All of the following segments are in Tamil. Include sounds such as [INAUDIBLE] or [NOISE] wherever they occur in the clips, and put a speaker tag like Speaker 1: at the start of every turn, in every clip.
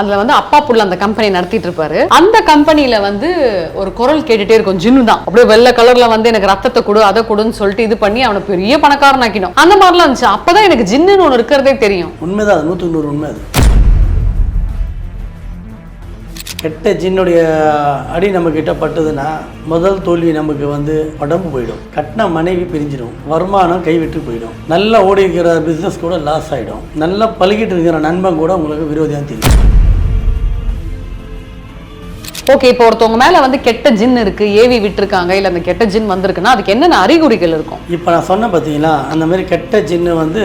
Speaker 1: அதில் வந்து அப்பா புள்ள அந்த கம்பெனி நடத்திட்டு இருப்பாரு அந்த கம்பெனில வந்து ஒரு குரல் கேட்டுட்டே இருக்கும் ஜின்னு தான் அப்படியே வெள்ளை கலர்ல வந்து எனக்கு ரத்தத்தை கொடு அதை கொடுன்னு சொல்லிட்டு இது பண்ணி அவனை பெரிய பணக்காரன் ஆக்கிடும் அந்த மாதிரிலாம் இருந்துச்சு அப்பதான் எனக்கு ஜின்னு ஒன்று இருக்கிறதே தெரியும்
Speaker 2: உண்மைதான் நூற்றுக்கு நூறு உண்மை அது கெட்ட ஜின்னுடைய அடி நம்ம கிட்ட பட்டதுன்னா முதல் தோல்வி நமக்கு வந்து உடம்பு போயிடும் கட்டின மனைவி பிரிஞ்சிடும் வருமானம் கைவிட்டு போயிடும் நல்லா ஓடி இருக்கிற பிஸ்னஸ் கூட லாஸ் ஆகிடும் நல்லா பழகிட்டு இருக்கிற நண்பன் கூட உங்களுக்கு விரோதியாக தெரியும்
Speaker 1: ஓகே இப்போ ஒருத்தவங்க மேல வந்து கெட்ட ஜின் இருக்கு ஏவி விட்டுருக்காங்க இல்ல அந்த கெட்ட ஜின் வந்திருக்குன்னா அதுக்கு என்னென்ன அறிகுறிகள் இருக்கும்
Speaker 2: இப்போ நான் சொன்ன பார்த்தீங்களா அந்த மாதிரி கெட்ட ஜின்னு வந்து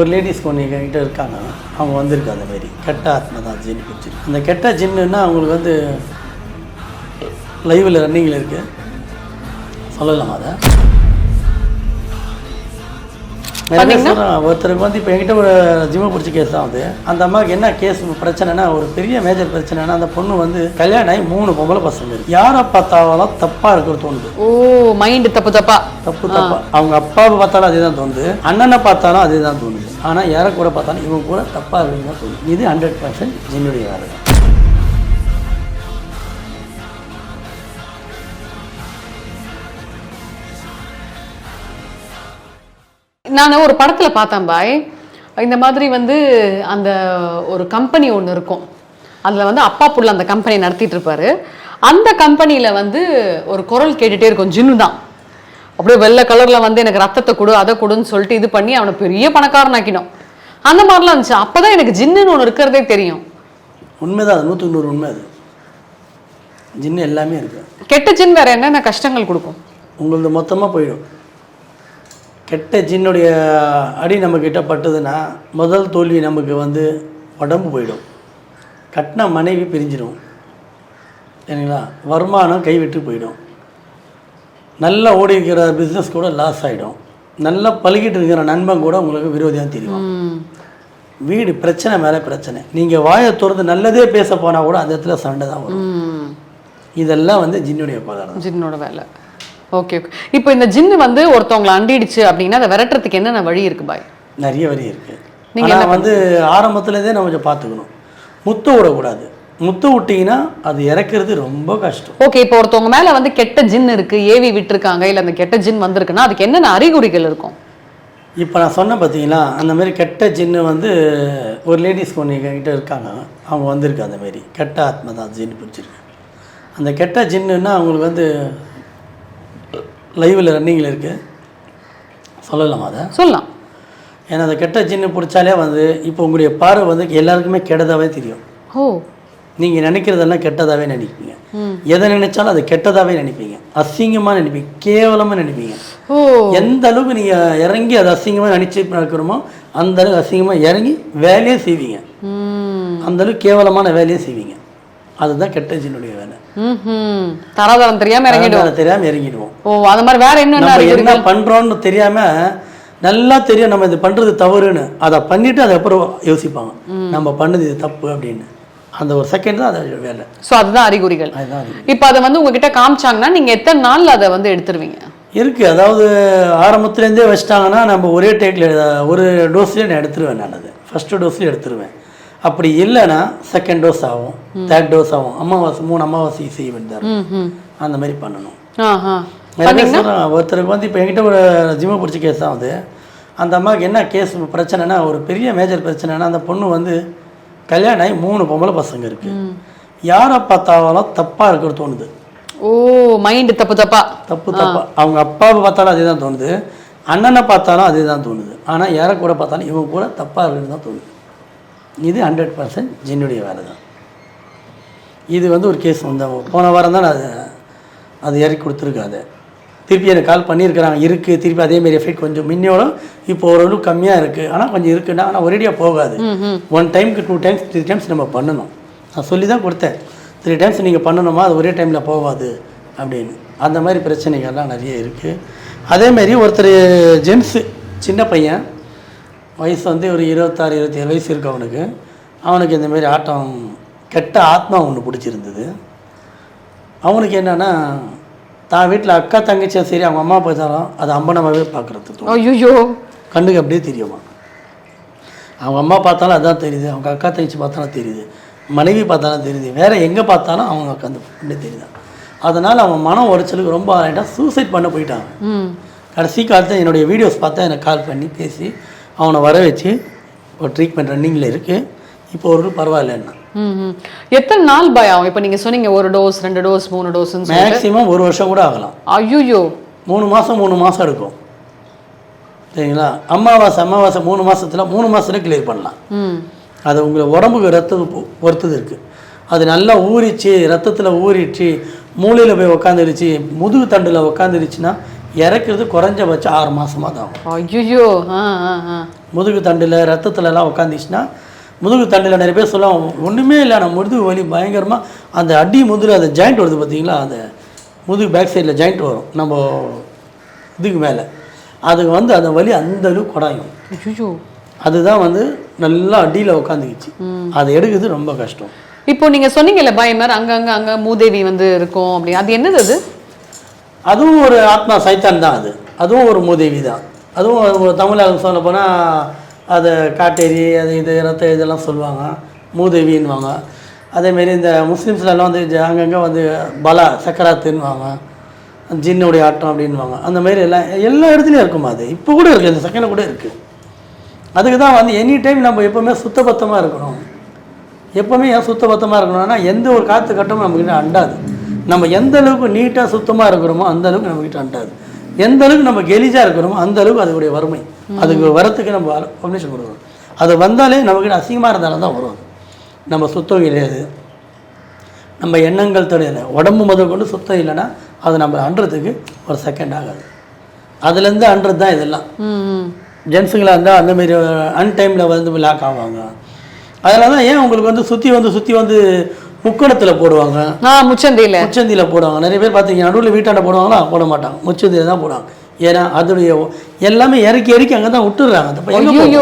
Speaker 2: ஒரு லேடிஸ் கிட்ட இருக்காங்க அவங்க வந்திருக்கு அந்த மாதிரி கெட்ட ஆத்மா தான் ஜின் குச்சி அந்த கெட்ட ஜின்னுன்னா அவங்களுக்கு வந்து லைவில் ரன்னிங்கில் இருக்குது சொல்லலாம் அதை ஒருத்தருக்கு வந்து இப்போ என்கிட்ட ஒரு ஜிம்ம பிடிச்ச கேஸ் தான் வந்து அந்த அம்மாவுக்கு என்ன கேஸ் பிரச்சனைனா ஒரு பெரிய மேஜர் பிரச்சனைனா அந்த பொண்ணு வந்து கல்யாணம் ஆகி மூணு பொம்பளை பசங்க இருக்கு யாரை பார்த்தாலும் தப்பா இருக்கிறது தோணுது
Speaker 1: ஓ மைண்டு தப்பு தப்பா
Speaker 2: தப்பு தப்பா அவங்க அப்பாவை பார்த்தாலும் அதே தான் தோணுது அண்ணனை பார்த்தாலும் அதே தான் தோணுது ஆனால் யாரை கூட பார்த்தாலும் இவங்க கூட தப்பா இருக்குன்னு தோணுது இது ஹண்ட்ரட் பர்சன்ட் என்னுடைய வேலை
Speaker 1: நான் ஒரு படத்தில் பார்த்தேன் பாய் இந்த மாதிரி வந்து அந்த ஒரு கம்பெனி ஒன்று இருக்கும் அதில் வந்து அப்பா புள்ள அந்த கம்பெனி நடத்திட்டு இருப்பாரு அந்த கம்பெனியில் வந்து ஒரு குரல் கேட்டுகிட்டே இருக்கும் ஜின்னு தான் அப்படியே வெள்ளை கலரில் வந்து எனக்கு ரத்தத்தை கொடு அதை கொடுன்னு சொல்லிட்டு இது பண்ணி அவனை பெரிய பணக்காரனாக்கினோம் அந்த மாதிரிலாம் இருந்துச்சு அப்போ தான் எனக்கு ஜின்னுன்னு ஒன்று இருக்கிறதே தெரியும்
Speaker 2: உண்மைதான் அது நூற்றி நூறு உண்மை அது ஜின்னு எல்லாமே இருக்கு
Speaker 1: கெட்ட ஜின் வேறு என்னென்ன கஷ்டங்கள் கொடுக்கும்
Speaker 2: உங்களுக்கு மொத்தமாக போயிடும் கெட்ட ஜின்னுடைய அடி நம்மக்கிட்ட பட்டதுன்னா முதல் தோல்வி நமக்கு வந்து உடம்பு போயிடும் கட்டின மனைவி பிரிஞ்சிடும் சரிங்களா வருமானம் கைவிட்டு போயிடும் நல்லா ஓடி இருக்கிற பிஸ்னஸ் கூட லாஸ் ஆகிடும் நல்லா பழகிட்டு இருக்கிற நண்பன் கூட உங்களுக்கு விரோதியாக தெரியும் வீடு பிரச்சனை மேலே பிரச்சனை நீங்கள் வாயை திறந்து நல்லதே பேச போனால் கூட அந்த இடத்துல சண்டை தான் வரும் இதெல்லாம் வந்து ஜின்னுடைய பதார்த்தம்
Speaker 1: ஜின்னோட வேலை ஓகே ஓகே இப்போ இந்த ஜின்னு வந்து ஒருத்தவங்களை அண்டிடுச்சு அப்படின்னா அதை விரட்டுறதுக்கு என்னென்ன வழி இருக்கு பாய்
Speaker 2: நிறைய வழி இருக்கு நீங்கள் வந்து ஆரம்பத்துலேருந்தே நம்ம கொஞ்சம் பார்த்துக்கணும் முத்து விடக்கூடாது முத்து விட்டிங்கன்னா அது இறக்குறது ரொம்ப கஷ்டம்
Speaker 1: ஓகே இப்போ ஒருத்தவங்க மேலே வந்து கெட்ட ஜின் இருக்குது ஏவி விட்டுருக்காங்க இல்லை அந்த கெட்ட ஜின் வந்திருக்குன்னா அதுக்கு என்னென்ன அறிகுறிகள் இருக்கும்
Speaker 2: இப்போ நான் சொன்னேன் பார்த்தீங்களா அந்த மாதிரி கெட்ட ஜின்னு வந்து ஒரு லேடிஸ் பொண்ணு கிட்ட இருக்காங்க அவங்க வந்திருக்கு அந்த மாரி கெட்ட ஆத்மா தான் ஜின்னு பிடிச்சிருக்கு அந்த கெட்ட ஜின்னுன்னா அவங்களுக்கு வந்து லைவில் ரன்னிங்கில் இருக்குது சொல்லலாம் அதை சொல்லலாம் ஏன்னா அந்த கெட்ட ஜின்னு பிடிச்சாலே வந்து இப்போ உங்களுடைய பார்வை வந்து எல்லாருக்குமே கெட்டதாகவே தெரியும் ஓ நீங்கள் நினைக்கிறதெல்லாம் கெட்டதாகவே நினைப்பீங்க எதை நினைச்சாலும் அது கெட்டதாகவே நினைப்பீங்க அசிங்கமாக நினைப்பீங்க கேவலமாக நினைப்பீங்க எந்த அளவுக்கு நீங்கள் இறங்கி அதை அசிங்கமாக நினச்சி நடக்கிறோமோ அந்த அளவுக்கு அசிங்கமாக இறங்கி வேலையும் செய்வீங்க அந்த அளவுக்கு கேவலமான வேலையை செய்வீங்க அதுதான் கெட்டஜினுடைய வேலை
Speaker 1: தராதரம் தெரியாம இறங்கிடுவோம்
Speaker 2: தெரியாம இறங்கிடுவோம்
Speaker 1: ஓ அது மாதிரி வேற என்ன நம்ம
Speaker 2: என்ன பண்றோம்னு தெரியாம நல்லா தெரியும் நம்ம இது பண்றது தவறுன்னு அதை பண்ணிட்டு அதை அப்புறம் யோசிப்பாங்க நம்ம பண்ணது இது தப்பு அப்படின்னு அந்த ஒரு செகண்ட் தான் அது வேலை
Speaker 1: ஸோ அதுதான் அறிகுறிகள் இப்போ அதை வந்து உங்ககிட்ட காமிச்சாங்கன்னா நீங்கள் எத்தனை நாளில் அதை வந்து எடுத்துருவீங்க
Speaker 2: இருக்கு அதாவது ஆரம்பத்துலேருந்தே வச்சிட்டாங்கன்னா நம்ம ஒரே டேக்கில் ஒரு டோஸ்லேயே நான் எடுத்துருவேன் நான் அது ஃபஸ்ட்டு டோஸ்லேயே எடுத்துருவேன் அப்படி இல்லைன்னா செகண்ட் டோஸ் ஆகும் தேர்ட் டோஸ் ஆகும் அமாவாசை மூணு அமாவாசை செய்ய வேண்டியதாக அந்த மாதிரி பண்ணணும் ஒருத்தருக்கு வந்து இப்போ என்கிட்ட ஒரு ஜிம்ம பிடிச்ச கேஸ் தான் வந்து அந்த அம்மாவுக்கு என்ன கேஸ் பிரச்சனைனா ஒரு பெரிய மேஜர் பிரச்சனைனா அந்த பொண்ணு வந்து கல்யாணம் ஆகி மூணு பொம்பளை பசங்க இருக்கு யாரை பார்த்தாலும் தப்பாக இருக்கிற தோணுது
Speaker 1: ஓ மைண்டு தப்பு தப்பா
Speaker 2: தப்பு தப்பா அவங்க அப்பாவை பார்த்தாலும் அதே தான் தோணுது அண்ணனை பார்த்தாலும் அதே தான் தோணுது ஆனால் யாரை கூட பார்த்தாலும் இவங்க கூட தப்பாக இருக்குன்னு தான் தோணுது இது ஹண்ட்ரட் பர்சன்ட் ஜின்னுடைய வேலை தான் இது வந்து ஒரு கேஸ் வந்து போன வாரம் தான் அது அது இறக்கி கொடுத்துருக்காது திருப்பி எனக்கு கால் பண்ணியிருக்கிறாங்க இருக்குது திருப்பி அதேமாரி எஃபெக்ட் கொஞ்சம் முன்னோட இப்போ ஓரளவு கம்மியாக இருக்குது ஆனால் கொஞ்சம் இருக்குன்னா ஆனால் ஒரேடியாக போகாது ஒன் டைமுக்கு டூ டைம்ஸ் த்ரீ டைம்ஸ் நம்ம பண்ணணும் நான் சொல்லி தான் கொடுத்தேன் த்ரீ டைம்ஸ் நீங்கள் பண்ணணுமா அது ஒரே டைமில் போகாது அப்படின்னு அந்த மாதிரி பிரச்சனைகள்லாம் நிறைய இருக்குது அதேமாரி ஒருத்தர் ஜென்ஸு சின்ன பையன் வயசு வந்து ஒரு இருபத்தாறு இருபத்தி ஏழு வயசு இருக்கு அவனுக்கு அவனுக்கு இந்தமாரி ஆட்டம் கெட்ட ஆத்மா ஒன்று பிடிச்சிருந்தது அவனுக்கு என்னென்னா தான் வீட்டில் அக்கா தங்கச்சியும் சரி அவங்க அம்மா போய்த்தாலும் அது அம்பனமாகவே பார்க்குறது ஐயோ கண்ணுக்கு அப்படியே தெரியுமா அவங்க அம்மா பார்த்தாலும் அதான் தெரியுது அவங்க அக்கா தங்கச்சி பார்த்தாலும் தெரியுது மனைவி பார்த்தாலும் தெரியுது வேறு எங்கே பார்த்தாலும் அவங்க அந்த பொண்ணு தெரியுதான் அதனால் அவன் மன உடச்சலுக்கு ரொம்ப ஆகிட்டான் சூசைட் பண்ண போயிட்டான் கடைசி காலத்தில் என்னுடைய வீடியோஸ் பார்த்தா எனக்கு கால் பண்ணி பேசி அவனை வர வச்சு ஒரு ட்ரீட்மெண்ட் ரன்னிங்கில் இருக்குது இப்போ ஒரு பரவாயில்லன்னா
Speaker 1: எத்தனை நாள் பாய் பயம் இப்போ நீங்கள் சொன்னீங்க ஒரு டோஸ் ரெண்டு டோஸ் மூணு டோஸ்
Speaker 2: மேக்ஸிமம் ஒரு வருஷம் கூட ஆகலாம் ஐயோ மூணு மாதம் மூணு மாதம் எடுக்கும் சரிங்களா அமாவாசை அமாவாசை மூணு மாதத்தில் மூணு மாதத்துல கிளியர் பண்ணலாம் அது உங்களை உடம்புக்கு ரத்தம் பொறுத்தது இருக்குது அது நல்லா ஊறிச்சு ரத்தத்தில் ஊறிச்சு மூளையில் போய் உக்காந்துருச்சு முதுகு தண்டில் உக்காந்துருச்சுன்னா இறக்குறது குறைஞ்சபட்சம் ஆறு மாதமாக தான் ஐயோ முதுகு தண்டில் ரத்தத்துலலாம் உட்காந்துச்சுன்னா முதுகு தண்டில் நிறைய பேர் சொல்லுவாங்க ஒன்றுமே இல்லை நான் முதுகு வலி பயங்கரமாக அந்த அடி முதுகு அந்த ஜாயிண்ட் வருது பார்த்தீங்களா அந்த முதுகு பேக் சைடில் ஜாயிண்ட் வரும் நம்ம இதுக்கு மேலே அது வந்து அந்த வலி அந்த அளவு குடாயும் அதுதான் வந்து நல்லா அடியில் உட்காந்துக்கிச்சு அதை எடுக்கிறது ரொம்ப கஷ்டம்
Speaker 1: இப்போ நீங்கள் சொன்னீங்கல்ல பயமர் அங்கங்கே அங்கே மூதேவி வந்து இருக்கும் அப்படி அது என்னது அது
Speaker 2: அதுவும் ஒரு ஆத்மா சைத்தான் தான் அது அதுவும் ஒரு மூதேவி தான் அதுவும் தமிழகம் சொல்ல போனால் அது காட்டேரி அது இது ரத்த இதெல்லாம் சொல்லுவாங்க மூதேவின்வாங்க அதேமாரி இந்த முஸ்லீம்ஸ்லாம் வந்து அங்கங்கே வந்து பலா சக்கராத்துன்னுவாங்க ஜின்னுடைய ஆட்டம் அப்படின்வாங்க அந்த மாதிரி எல்லாம் எல்லா இடத்துலையும் இருக்குமா அது இப்போ கூட இருக்குது இந்த செகண்ட் கூட இருக்குது அதுக்கு தான் வந்து எனி டைம் நம்ம எப்போவுமே சுத்தபத்தமாக இருக்கணும் எப்போவுமே ஏன் சுத்தபத்தமாக இருக்கணும்னா எந்த ஒரு காற்று கட்டமும் நம்மக்கிட்ட அண்டாது நம்ம எந்த அளவுக்கு நீட்டாக சுத்தமாக இருக்கிறோமோ அந்த அளவுக்கு கிட்ட அண்டாது எந்த அளவுக்கு நம்ம கெலிஜாக இருக்கிறோமோ அந்த அளவுக்கு அதனுடைய வறுமை அதுக்கு வரத்துக்கு நம்ம காம்பினேஷன் கொடுக்கணும் அது வந்தாலே நமக்கு அசிங்கமாக இருந்தாலும் தான் வரும் நம்ம சுத்தம் கிடையாது நம்ம எண்ணங்கள் தெரியல உடம்பு முதல் கொண்டு சுத்தம் இல்லைன்னா அது நம்ம அன்றதுக்கு ஒரு செகண்ட் ஆகாது அதுலேருந்து அன்றது தான் இதெல்லாம் ஜென்ஸுங்களாக இருந்தால் அந்தமாரி அன்டைமில் வந்து லாக் ஆவாங்க அதனால தான் ஏன் உங்களுக்கு வந்து சுற்றி வந்து சுற்றி வந்து முக்கணத்தில் போடுவாங்க முச்சந்தியில முச்சந்தியில போடுவாங்க நிறைய பேர் பார்த்தீங்கன்னா நடுவில் வீட்டாண்ட போடுவாங்களா போட மாட்டாங்க முச்சந்தியில தான் போடுவாங்க ஏன்னா அதனுடைய எல்லாமே இறக்கி இறக்கி அங்கே தான் விட்டுடுறாங்க
Speaker 1: அந்த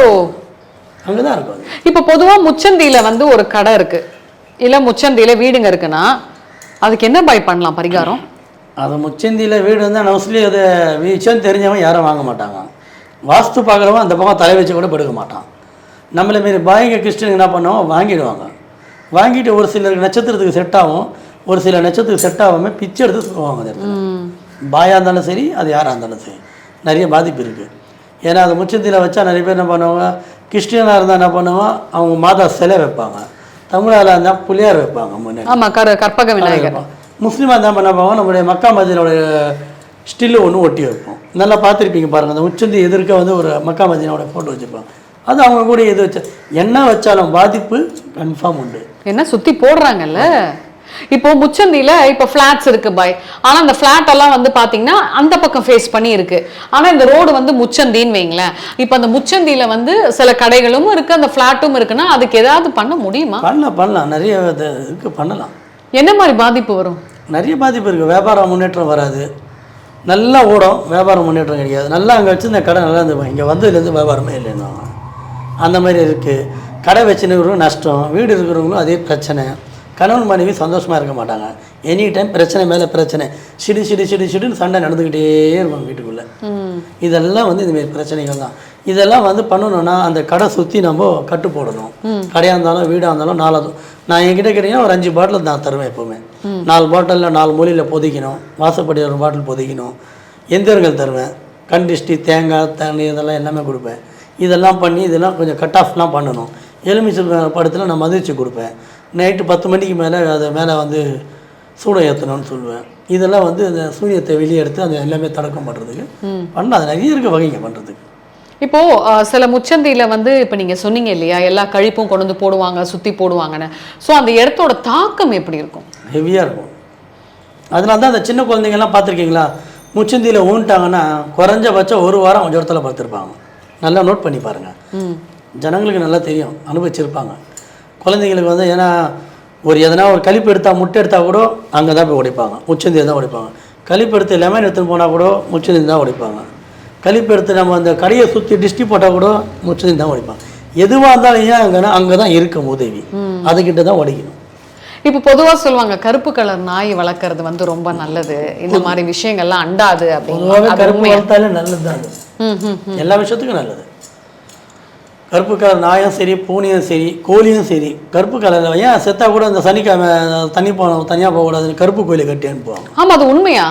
Speaker 1: அங்கே தான் இருக்கும் இப்போ பொதுவாக முச்சந்தியில் வந்து ஒரு கடை இருக்கு இல்லை முச்சந்தியில் வீடுங்க இருக்குன்னா அதுக்கு என்ன பாய் பண்ணலாம் பரிகாரம்
Speaker 2: அது முச்சந்தியில் வீடு வந்து மோஸ்ட்லி அது விஷயம் தெரிஞ்சவன் யாரும் வாங்க மாட்டாங்க வாஸ்து பார்க்குறவன் அந்த பக்கம் தலை வச்சு கூட படுக்க மாட்டான் நம்மளை மாரி பாய்ங்க கிறிஸ்டின் என்ன பண்ணுவோம் வாங்கிடுவாங்க வாங்கிட்டு ஒரு சில நட்சத்திரத்துக்கு செட் ஆகும் ஒரு சில நட்சத்திரத்துக்கு செட் ஆகாமல் பிச்சை எடுத்து சொல்லுவாங்க அந்த பாயாக இருந்தாலும் சரி அது யாராக இருந்தாலும் சரி நிறைய பாதிப்பு இருக்குது ஏன்னா அது முச்சந்தியில் வச்சா நிறைய பேர் என்ன பண்ணுவாங்க கிறிஸ்டியனாக இருந்தால் என்ன பண்ணுவாங்க அவங்க மாதா சிலை வைப்பாங்க தமிழாவில் இருந்தால் புளியார் வைப்பாங்க
Speaker 1: முன்னாடி கற்பக விநாயகர்
Speaker 2: முஸ்லீமாக இருந்தால் என்ன பண்ணுவாங்க நம்மளுடைய மக்கா மதியனுடைய ஸ்டில்லு ஒன்று ஒட்டி வைப்போம் நல்லா பார்த்துருப்பீங்க பாருங்கள் அந்த உச்சந்தி எதிர்க்க வந்து ஒரு மக்கா மதியனோட ஃபோட்டோ வச்சுருப்பாங்க அது அவங்க கூட எது வச்சா என்ன வச்சாலும் பாதிப்பு கன்ஃபார்ம் உண்டு
Speaker 1: என்ன சுற்றி போடுறாங்கல்ல இப்போ முச்சந்தியில இப்போ ஃபிளாட்ஸ் இருக்கு பாய் ஆனா அந்த ஃபிளாட் எல்லாம் வந்து பாத்தீங்கன்னா அந்த பக்கம் ஃபேஸ் பண்ணி இருக்கு ஆனா இந்த ரோடு வந்து முச்சந்தின்னு வைங்களேன் இப்போ அந்த முச்சந்தியில வந்து சில கடைகளும் இருக்கு அந்த ஃபிளாட்டும் இருக்குன்னா அதுக்கு ஏதாவது பண்ண முடியுமா
Speaker 2: பண்ணலாம் பண்ணலாம் நிறைய இதுக்கு பண்ணலாம்
Speaker 1: என்ன மாதிரி பாதிப்பு வரும்
Speaker 2: நிறைய பாதிப்பு இருக்குது வியாபாரம் முன்னேற்றம் வராது நல்லா ஓடும் வியாபாரம் முன்னேற்றம் கிடைக்காது நல்லா அங்கே வச்சு இந்த கடை நல்லா இருந்து இங்கே வந்ததுலேருந்து வியாபாரமே இல்லைன்னு அந்த மாதிரி இருக்குது கடை வச்சுருக்கிறவங்களும் நஷ்டம் வீடு இருக்கிறவங்களும் அதே பிரச்சனை கணவன் மனைவி சந்தோஷமாக இருக்க மாட்டாங்க எனி டைம் பிரச்சனை மேலே பிரச்சனை சிடி சிடி சிடி சிடின்னு சண்டை நடந்துக்கிட்டே இருக்கும் வீட்டுக்குள்ளே இதெல்லாம் வந்து இதுமாரி பிரச்சனைகள் தான் இதெல்லாம் வந்து பண்ணணும்னா அந்த கடை சுற்றி நம்ம கட்டு போடணும் கடையாக இருந்தாலும் வீடாக இருந்தாலும் நாலாவது நான் என்கிட்ட கேட்டிங்கன்னா ஒரு அஞ்சு பாட்டில் நான் தருவேன் எப்போவுமே நாலு பாட்டிலில் நாலு மொழியில் பொதிக்கணும் வாசப்படி ஒரு பாட்டில் பொதிக்கணும் எந்திரங்கள் தருவேன் கண்டிஷ்டி தேங்காய் தண்ணி இதெல்லாம் எல்லாமே கொடுப்பேன் இதெல்லாம் பண்ணி இதெல்லாம் கொஞ்சம் கட் ஆஃப்லாம் பண்ணணும் எலுமிச்சை படத்தில் நான் மதிச்சு கொடுப்பேன் நைட்டு பத்து மணிக்கு மேலே அதை மேலே வந்து சூடம் ஏற்றணும்னு சொல்லுவேன் இதெல்லாம் வந்து அந்த சூரியத்தை வெளியே எடுத்து அந்த எல்லாமே தொடக்கம் பண்ணுறதுக்கு பண்ண அது நிறைய இருக்க வகைங்க பண்ணுறதுக்கு
Speaker 1: இப்போ சில முச்சந்தியில வந்து இப்போ நீங்க சொன்னீங்க இல்லையா எல்லா கழிப்பும் கொண்டு வந்து போடுவாங்க சுத்தி போடுவாங்கன்னு ஸோ அந்த இடத்தோட தாக்கம் எப்படி இருக்கும்
Speaker 2: ஹெவியாக இருக்கும் அதனால தான் அந்த சின்ன குழந்தைங்கலாம் பார்த்துருக்கீங்களா முச்சந்தியில் ஊன்ட்டாங்கன்னா குறைஞ்சபட்சம் ஒரு வாரம் கொஞ்சம் இடத்துல பார்த்துருப்பாங்க நல்லா நோட் பண்ணி பாருங்கள் ஜனங்களுக்கு நல்லா தெரியும் அனுபவிச்சிருப்பாங்க குழந்தைங்களுக்கு வந்து ஏன்னா ஒரு எதனா ஒரு கழிப்பு எடுத்தால் முட்டை எடுத்தால் கூட அங்கே தான் போய் உடைப்பாங்க முச்சந்தி தான் உடைப்பாங்க கழிப்பு எடுத்து லெமன் எடுத்துன்னு போனால் கூட முச்சந்தி தான் உடைப்பாங்க கழிப்பு எடுத்து நம்ம அந்த கடையை சுற்றி டிஸ்டி போட்டால் கூட முச்சந்தி தான் உடைப்பாங்க எதுவாக இருந்தாலும் ஏன் அங்கேனா அங்கே தான் இருக்கும் உதவி அதுக்கிட்ட தான் உடைக்கணும்
Speaker 1: இப்போ பொதுவாக சொல்லுவாங்க கருப்பு கலர் நாய் வளர்க்குறது வந்து ரொம்ப நல்லது இந்த மாதிரி விஷயங்கள்லாம் அண்டாது
Speaker 2: அப்படின்னு கருப்பு வளர்த்தாலே நல்லது தான் எல்லா விஷயத்துக்கும் நல்லது கருப்பு கலர் நாயும் சரி பூனையும் சரி கோழியும் சரி கருப்பு கலரில் ஏன் செத்தா கூட அந்த சனிக்கிழமை தனி போன தனியாக போகக்கூடாதுன்னு கருப்பு கோயிலை கட்டி அனுப்புவாங்க
Speaker 1: ஆமாம் அது உண்மையா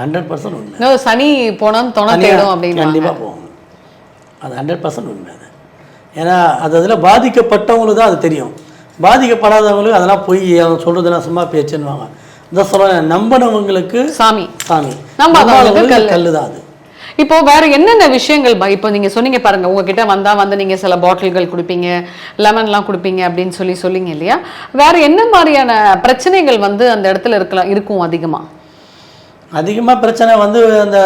Speaker 2: ஹண்ட்ரட் பர்சன்ட் உண்மை
Speaker 1: சனி போனால் தொணை
Speaker 2: அப்படின்னு கண்டிப்பாக போவாங்க அது ஹண்ட்ரட் பர்சன்ட் உண்மை அது ஏன்னா அது அதில் பாதிக்கப்பட்டவங்களுக்கு தான் அது தெரியும் பாதிக்கப்படாதவங்களுக்கு அதெல்லாம் போய் சொல்கிறதுலாம் சும்மா பேச்சுன்னுவாங்க இந்த சொல்ல நம்பினவங்களுக்கு சாமி சாமி
Speaker 1: நம்ம கல் தான் அது இப்போ வேற என்னென்ன விஷயங்கள் இப்போ நீங்க சொன்னீங்க பாருங்க உங்ககிட்ட வந்தா வந்து நீங்க சில பாட்டில்கள் கொடுப்பீங்க லெமன்லாம் கொடுப்பீங்க அப்படின்னு சொல்லி சொல்லிங்க இல்லையா வேற என்ன மாதிரியான பிரச்சனைகள் வந்து அந்த இடத்துல இருக்கலாம் இருக்கும் அதிகமாக
Speaker 2: அதிகமாக பிரச்சனை வந்து அந்த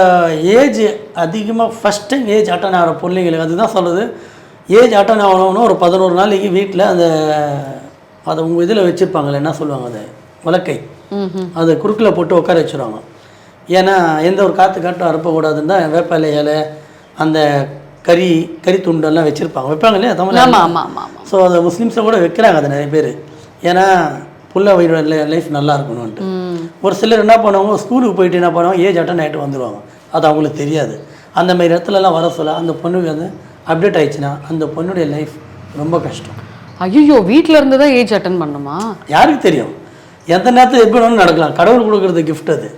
Speaker 2: ஏஜ் அதிகமாக ஃபஸ்ட் டைம் ஏஜ் அட்டன் ஆகிற பிள்ளைங்களுக்கு அதுதான் சொல்லுது ஏஜ் அட்டன் ஆகணும்னு ஒரு பதினோரு நாளைக்கு வீட்டில் அந்த அதை உங்கள் இதில் வச்சுருப்பாங்களே என்ன சொல்லுவாங்க அதை வழக்கை அதை குறுக்கில் போட்டு உட்கார வச்சுருவாங்க ஏன்னா எந்த ஒரு காற்று காட்டும் அறுப்பக்கூடாதுன்னா தான் இலை அந்த கறி கறி துண்டெல்லாம் வச்சுருப்பாங்க வைப்பாங்க இல்லையா தமிழ்
Speaker 1: ஆமாம் ஆமாம் ஆமாம்
Speaker 2: ஸோ அதை முஸ்லீம்ஸை கூட வைக்கிறாங்க அது நிறைய பேர் ஏன்னா புள்ள வயிறு லைஃப் நல்லா இருக்கணும்ன்ட்டு ஒரு சிலர் என்ன பண்ணுவாங்க ஸ்கூலுக்கு போயிட்டு என்ன பண்ணுவாங்க ஏஜ் அட்டன் ஆகிட்டு வந்துடுவாங்க அது அவங்களுக்கு தெரியாது அந்த மாதிரி இடத்துலலாம் வர சொல்ல அந்த பொண்ணுக்கு வந்து அப்டேட் ஆயிடுச்சுன்னா அந்த பொண்ணுடைய லைஃப் ரொம்ப கஷ்டம்
Speaker 1: ஐயோ வீட்டில் இருந்து தான் ஏஜ் அட்டன் பண்ணுமா
Speaker 2: யாருக்கு தெரியும் எந்த நேரத்தில் எப்படி நடக்கலாம் கடவுள் கொடுக்குறது கிஃப்ட் அது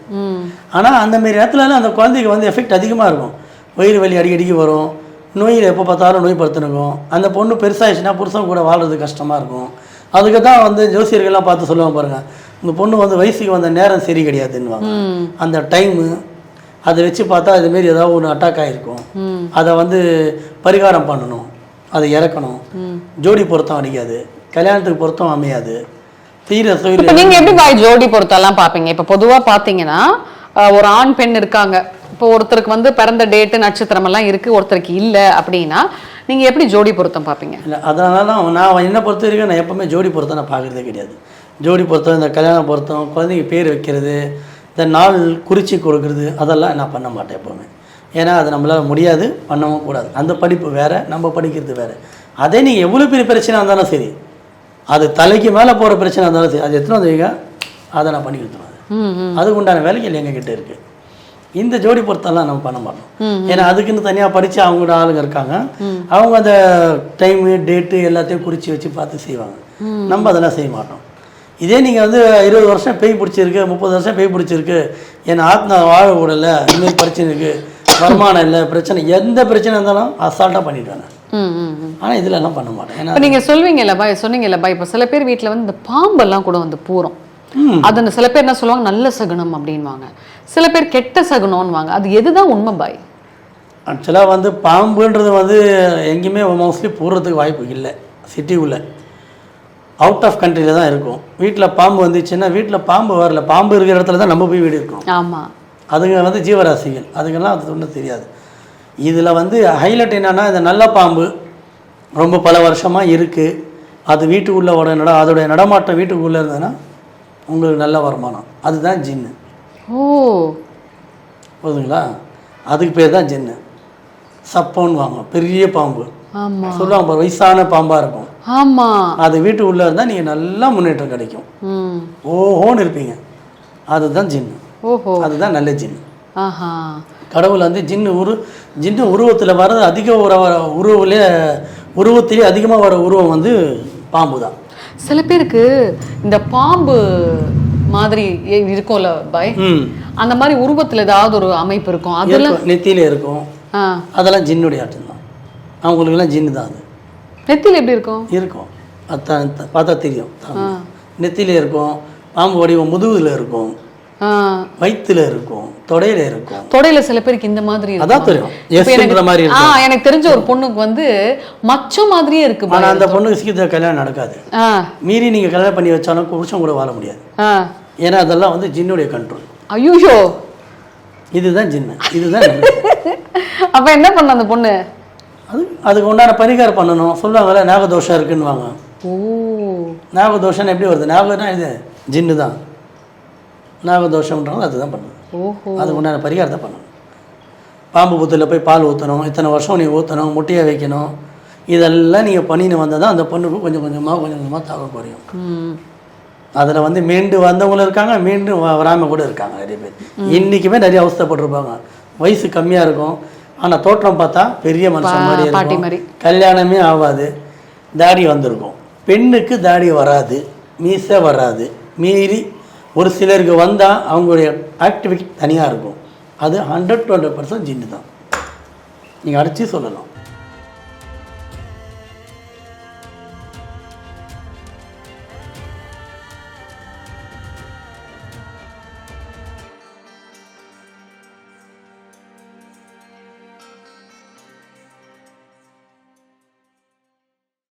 Speaker 2: ஆனால் அந்தமாரி நேரத்துலலாம் அந்த குழந்தைக்கு வந்து எஃபெக்ட் அதிகமாக இருக்கும் வயிறு வலி அடிக்கடிக்கு வரும் நோயில் எப்போ பார்த்தாலும் நோய்படுத்தணுக்கும் அந்த பொண்ணு பெருசாகிடுச்சுன்னா புருஷன் கூட வாழ்கிறது கஷ்டமாக இருக்கும் அதுக்கு தான் வந்து ஜோசியர்கள்லாம் பார்த்து சொல்லுவாங்க பாருங்கள் இந்த பொண்ணு வந்து வயசுக்கு வந்த நேரம் சரி கிடையாதுன்னுவாங்க அந்த டைமு அதை வச்சு பார்த்தா இதுமாரி ஏதாவது ஒன்று அட்டாக் ஆகிருக்கும் அதை வந்து பரிகாரம் பண்ணணும் அதை இறக்கணும் ஜோடி பொருத்தம் அடிக்காது கல்யாணத்துக்கு பொருத்தம் அமையாது தீர
Speaker 1: நீங்கள் எப்படி பாய் ஜோடி பொருத்தம்லாம் பார்ப்பீங்க இப்போ பொதுவாக பார்த்தீங்கன்னா ஒரு ஆண் பெண் இருக்காங்க இப்போ ஒருத்தருக்கு வந்து பிறந்த டேட்டு நட்சத்திரம் எல்லாம் இருக்குது ஒருத்தருக்கு இல்லை அப்படின்னா நீங்கள் எப்படி ஜோடி பொருத்தம் பார்ப்பீங்க
Speaker 2: இல்லை அதனால தான் நான் என்ன பொறுத்த வரைக்கும் நான் எப்போவுமே ஜோடி பொருத்தம் நான் பார்க்குறதே கிடையாது ஜோடி பொருத்தம் இந்த கல்யாண பொருத்தம் குழந்தைங்க பேர் வைக்கிறது இந்த நாள் குறிச்சி கொடுக்குறது அதெல்லாம் நான் பண்ண மாட்டேன் எப்போவுமே ஏன்னா அது நம்மளால் முடியாது பண்ணவும் கூடாது அந்த படிப்பு வேறு நம்ம படிக்கிறது வேறு அதே நீங்கள் எவ்வளோ பெரிய பிரச்சனை இருந்தாலும் சரி அது தலைக்கு மேலே போகிற பிரச்சனை இருந்தாலும் சரி அது எத்தனை வைங்க அதை நான் பண்ணி கொடுத்துருவேன் அதுக்கு உண்டான வேலைகள் எங்ககிட்ட இருக்கு இந்த ஜோடி பொருத்தெல்லாம் நம்ம பண்ண மாட்டோம் ஏன்னா அதுக்குன்னு தனியாக படித்து அவங்களோட ஆளுங்க இருக்காங்க அவங்க அந்த டைமு டேட்டு எல்லாத்தையும் குறித்து வச்சு பார்த்து செய்வாங்க நம்ம அதெல்லாம் செய்ய மாட்டோம் இதே நீங்கள் வந்து இருபது வருஷம் பேய் பிடிச்சிருக்கு முப்பது வருஷம் பேய் பிடிச்சிருக்கு என் ஆத்மா வாழ கூடல இன்னும் பிரச்சனை இருக்குது வருமானம் இல்லை பிரச்சனை எந்த பிரச்சனை இருந்தாலும் அசால்ட்டாக பண்ணிவிடுவேன் ஆனால் இதில் எல்லாம் பண்ண மாட்டேன்
Speaker 1: ஏன்னா இல்லைப்பா சொன்னீங்க இல்லைப்பா இப்போ சில பேர் வீட்டில் வந்து இந்த பாம்பெல்லாம் கூட வந்து பூரம் அது சில பேர் என்ன சொல்லுவாங்க நல்ல சகுனம் அப்படின்வாங்க சில பேர் கெட்ட சகுனம்வாங்க அது எதுதான் உண்மை பாய்
Speaker 2: ஆக்சுவலாக வந்து பாம்புன்றது வந்து எங்கேயுமே மோஸ்ட்லி போடுறதுக்கு வாய்ப்பு இல்லை சிட்டிக்குள்ளே அவுட் ஆஃப் கண்ட்ரியில் தான் இருக்கும் வீட்டில் பாம்பு வந்துச்சுன்னா வீட்டில் பாம்பு வரல பாம்பு இருக்கிற இடத்துல தான் நம்ம போய் வீடு இருக்கும் ஆமாம் அதுங்க வந்து ஜீவராசிகள் அதுங்கெல்லாம் அது ஒன்றும் தெரியாது இதில் வந்து ஹைலைட் என்னென்னா இந்த நல்ல பாம்பு ரொம்ப பல வருஷமாக இருக்குது அது வீட்டுக்குள்ளே அதோடைய நடமாட்டம் வீட்டுக்குள்ளே இருந்ததுன்னா உங்களுக்கு நல்ல வருமானம் அதுதான் ஜின்னு ஓ போதுங்களா அதுக்கு பேர் தான் ஜின்னு சப்போன்னு வாங்க பெரிய பாம்பு சொல்லுவாங்க வயசான பாம்பாக இருக்கும் ஆமாம் அது வீட்டு உள்ளே இருந்தால் நீங்கள் நல்லா முன்னேற்றம் கிடைக்கும் ஓஹோன்னு இருப்பீங்க அதுதான் ஜின்னு ஓஹோ அதுதான் நல்ல ஜின்னு கடவுள் வந்து ஜின்னு உரு ஜின்னு உருவத்தில் வர்றது அதிக உற உருவிலே உருவத்திலே அதிகமாக வர உருவம் வந்து பாம்பு தான்
Speaker 1: சில பேருக்கு இந்த பாம்பு மாதிரி இருக்கும்ல பாய் அந்த மாதிரி உருவத்துல ஏதாவது ஒரு அமைப்பு இருக்கும்
Speaker 2: அதெல்லாம் நெத்தியில இருக்கும் அதெல்லாம் ஜின்னுடைய ஆட்டம் தான் அவங்களுக்குலாம் ஜின்னு தான் அது
Speaker 1: நெத்தியில் எப்படி இருக்கும்
Speaker 2: இருக்கும் அதான் பார்த்தா தெரியும் நெத்தியில இருக்கும் பாம்பு வடிவம் முதுகுல இருக்கும் வயிற்றுல இருக்கும் தொடையில இருக்கும்
Speaker 1: தொடையில சில பேருக்கு இந்த மாதிரி
Speaker 2: அதான் தெரியும் மாதிரி
Speaker 1: இருக்கும் எனக்கு தெரிஞ்ச ஒரு பொண்ணுக்கு வந்து மச்ச மாதிரியே இருக்கு
Speaker 2: அந்த பொண்ணுக்கு சீக்கிரம் கல்யாணம் நடக்காது மீறி நீங்க கல்யாணம் பண்ணி வச்சாலும் குருஷம் கூட வாழ முடியாது ஏன்னா அதெல்லாம் வந்து ஜின்னுடைய கண்ட்ரோல் ஐயோ இதுதான் ஜின்னு இதுதான்
Speaker 1: [LAUGHS] அப்ப என்ன பண்ண அந்த பொண்ணு
Speaker 2: அது அதுக்கு உண்டான பரிகாரம் பண்ணணும் சொல்லுவாங்கல்ல நாகதோஷம் இருக்குன்னு வாங்க ஓ நாகதோஷம் எப்படி வருது நாகம்னா இது ஜின்னு தான் நாகதோஷம்ன்றவங்க அதுதான் பண்ணணும் ஓஹோ அதுக்கு உண்டான பரிகாரத்தை பண்ணணும் பாம்பு புத்தில் போய் பால் ஊற்றணும் இத்தனை வருஷம் நீ ஊற்றணும் முட்டையை வைக்கணும் இதெல்லாம் நீங்கள் பண்ணின்னு வந்தால் தான் அந்த பொண்ணுக்கு கொஞ்சம் கொஞ்சமாக கொஞ்சம் கொஞ்சமாக தாக்கம் குறையும் அதில் வந்து மீண்டு வந்தவங்களும் இருக்காங்க மீண்டும் வராமல் கூட இருக்காங்க நிறைய பேர் இன்றைக்குமே நிறைய அவஸ்தப்பட்டிருப்பாங்க வயசு கம்மியாக இருக்கும் ஆனால் தோற்றம் பார்த்தா பெரிய மனுஷன் மாதிரி இருக்கும் கல்யாணமே ஆகாது தாடி வந்திருக்கும் பெண்ணுக்கு தாடி வராது மீசை வராது மீறி ஒரு சிலருக்கு வந்தால் அவங்களுடைய ஆக்டிவிட்டி தனியாக இருக்கும் அது ஹண்ட்ரட் டு ஹண்ட்ரட் பர்சன்ட் ஜின்னு தான் நீங்கள் அடித்து சொல்லலாம்